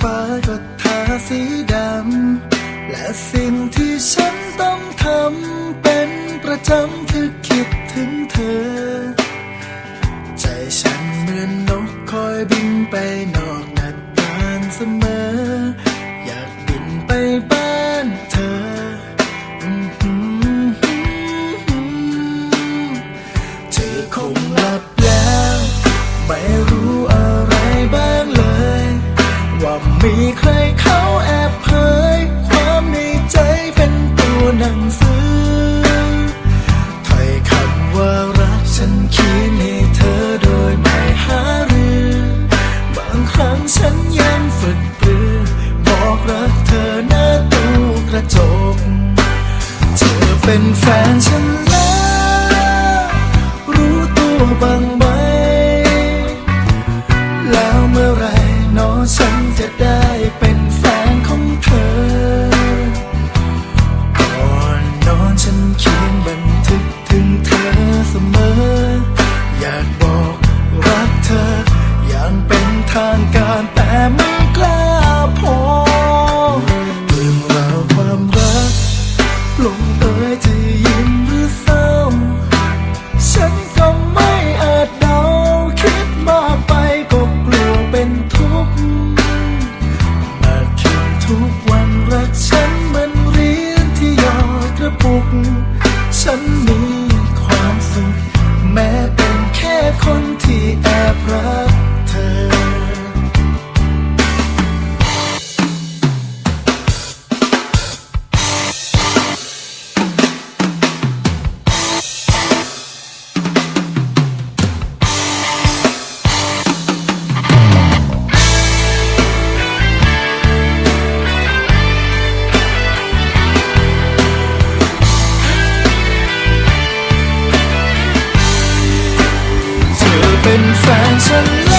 ฟ้าก็ทาสีดำ และสิ่งที่ฉันต้องทำเป็นประจำ เป็นแฟนฉัน ระปุก ฉันมี love.